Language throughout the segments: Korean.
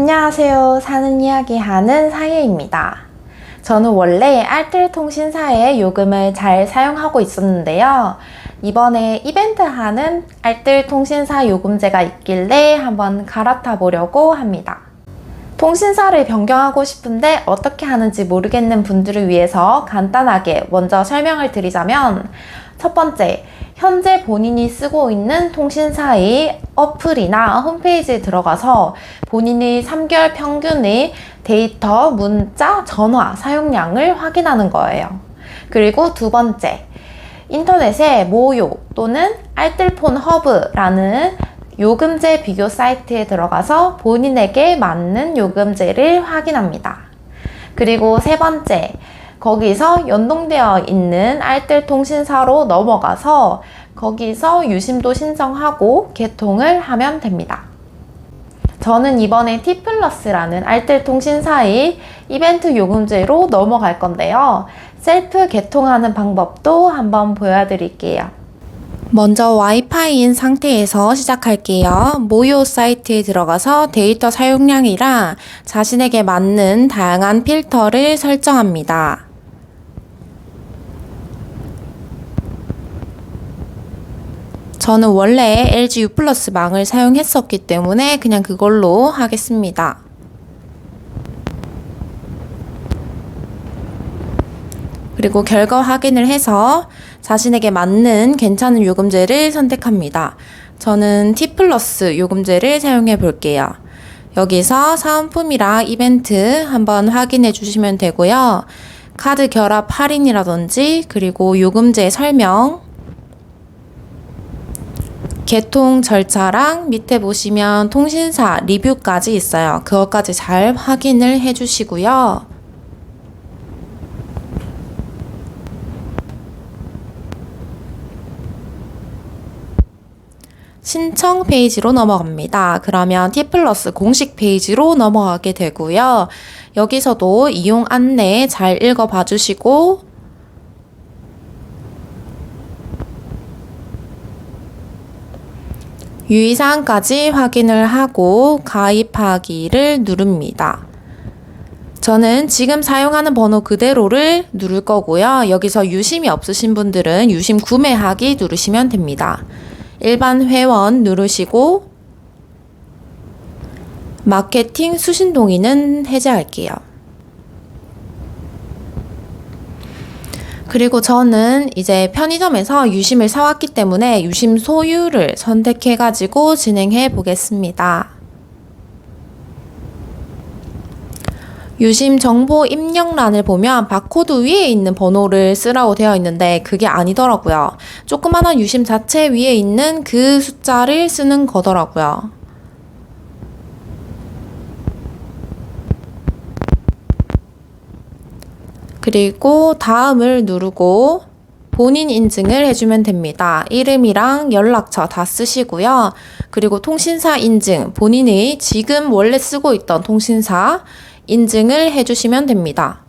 안녕하세요. 사는 이야기 하는 사예입니다. 저는 원래 알뜰통신사의 요금을 잘 사용하고 있었는데요. 이번에 이벤트 하는 알뜰통신사 요금제가 있길래 한번 갈아타 보려고 합니다. 통신사를 변경하고 싶은데 어떻게 하는지 모르겠는 분들을 위해서 간단하게 먼저 설명을 드리자면 첫 번째, 현재 본인이 쓰고 있는 통신사의 어플이나 홈페이지에 들어가서 본인의 3개월 평균의 데이터, 문자, 전화 사용량을 확인하는 거예요. 그리고 두 번째, 인터넷에 모요 또는 알뜰폰 허브라는 요금제 비교 사이트에 들어가서 본인에게 맞는 요금제를 확인합니다. 그리고 세 번째, 거기서 연동되어 있는 알뜰 통신사로 넘어가서 거기서 유심도 신청하고 개통을 하면 됩니다. 저는 이번에 T플러스라는 알뜰 통신사의 이벤트 요금제로 넘어갈 건데요. 셀프 개통하는 방법도 한번 보여드릴게요. 먼저 와이파이인 상태에서 시작할게요. 모요 사이트에 들어가서 데이터 사용량이랑 자신에게 맞는 다양한 필터를 설정합니다. 저는 원래 LG U 플러스 망을 사용했었기 때문에 그냥 그걸로 하겠습니다. 그리고 결과 확인을 해서 자신에게 맞는 괜찮은 요금제를 선택합니다. 저는 T 플러스 요금제를 사용해 볼게요. 여기서 사은품이랑 이벤트 한번 확인해 주시면 되고요. 카드 결합 할인이라든지 그리고 요금제 설명 개통 절차랑 밑에 보시면 통신사 리뷰까지 있어요. 그것까지 잘 확인을 해 주시고요. 신청 페이지로 넘어갑니다. 그러면 T 플러스 공식 페이지로 넘어가게 되고요. 여기서도 이용 안내 잘 읽어봐 주시고 유의사항까지 확인을 하고 가입하기를 누릅니다. 저는 지금 사용하는 번호 그대로를 누를 거고요. 여기서 유심이 없으신 분들은 유심 구매하기 누르시면 됩니다. 일반 회원 누르시고 마케팅 수신 동의는 해제할게요. 그리고 저는 이제 편의점에서 유심을 사왔기 때문에 유심 소유를 선택해가지고 진행해 보겠습니다. 유심 정보 입력란을 보면 바코드 위에 있는 번호를 쓰라고 되어 있는데 그게 아니더라고요. 조그마한 유심 자체 위에 있는 그 숫자를 쓰는 거더라고요. 그리고 다음을 누르고 본인 인증을 해주면 됩니다. 이름이랑 연락처 다 쓰시고요. 그리고 통신사 인증, 본인이 지금 원래 쓰고 있던 통신사 인증을 해주시면 됩니다.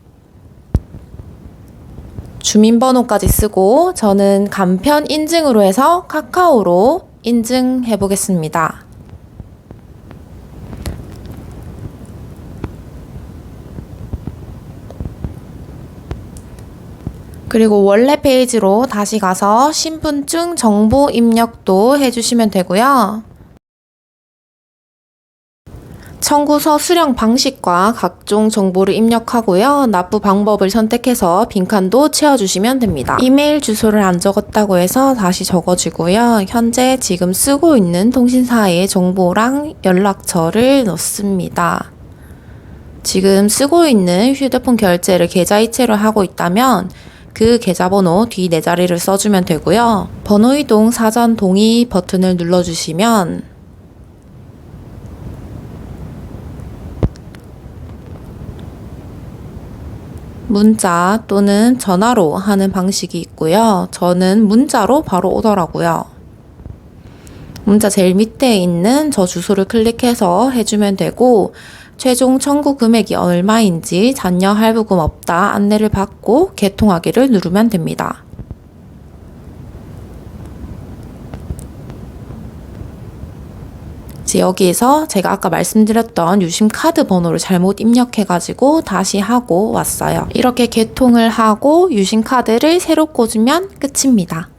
주민번호까지 쓰고 저는 간편 인증으로 해서 카카오로 인증해 보겠습니다. 그리고 원래 페이지로 다시 가서 신분증 정보 입력도 해주시면 되고요. 청구서 수령 방식과 각종 정보를 입력하고요. 납부 방법을 선택해서 빈칸도 채워주시면 됩니다. 이메일 주소를 안 적었다고 해서 다시 적어주고요. 현재 지금 쓰고 있는 통신사의 정보랑 연락처를 넣습니다. 지금 쓰고 있는 휴대폰 결제를 계좌이체로 하고 있다면 그 계좌번호 뒤 네 자리를 써주면 되고요. 번호 이동 사전 동의 버튼을 눌러주시면 문자 또는 전화로 하는 방식이 있고요. 저는 문자로 바로 오더라고요. 문자 제일 밑에 있는 저 주소를 클릭해서 해주면 되고, 최종 청구 금액이 얼마인지 잔여 할부금 없다 안내를 받고 개통하기를 누르면 됩니다. 여기에서 제가 아까 말씀드렸던 유심 카드 번호를 잘못 입력해가지고 다시 하고 왔어요. 이렇게 개통을 하고 유심 카드를 새로 꽂으면 끝입니다.